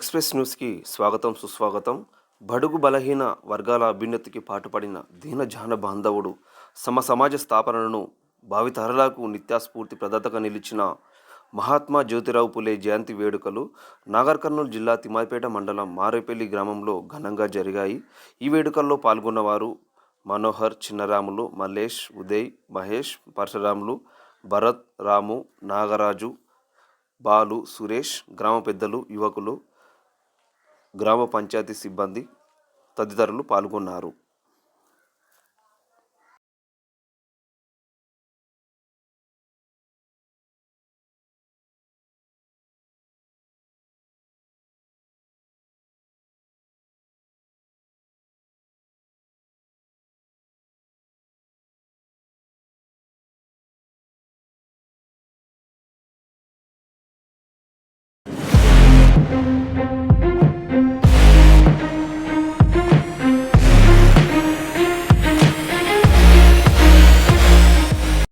Express న్యూస్కి స్వాగతం సుస్వాగతం. బడుగు బలహీన వర్గాల అభ్యున్నతికి పాటుపడిన దీన జాన బాంధవుడు సమ సమాజ స్థాపనను భావితరలకు నిత్యాస్ఫూర్తి ప్రదాతగా నిలిచిన మహాత్మా జ్యోతిరావు పులే జయంతి వేడుకలు నాగర్ కర్నూలు జిల్లా తిమ్మాయిపేట మండలం మారేపల్లి గ్రామంలో ఘనంగా జరిగాయి. ఈ వేడుకల్లో పాల్గొన్నవారు మనోహర్ చిన్నరాములు మల్లేష్ ఉదయ్ మహేష్ పరశురాములు భరత్ రాము నాగరాజు బాలు సురేష్ గ్రామ పెద్దలు యువకులు గ్రామ పంచాయతీ సిబ్బంది తదితరులు పాల్గొన్నారు.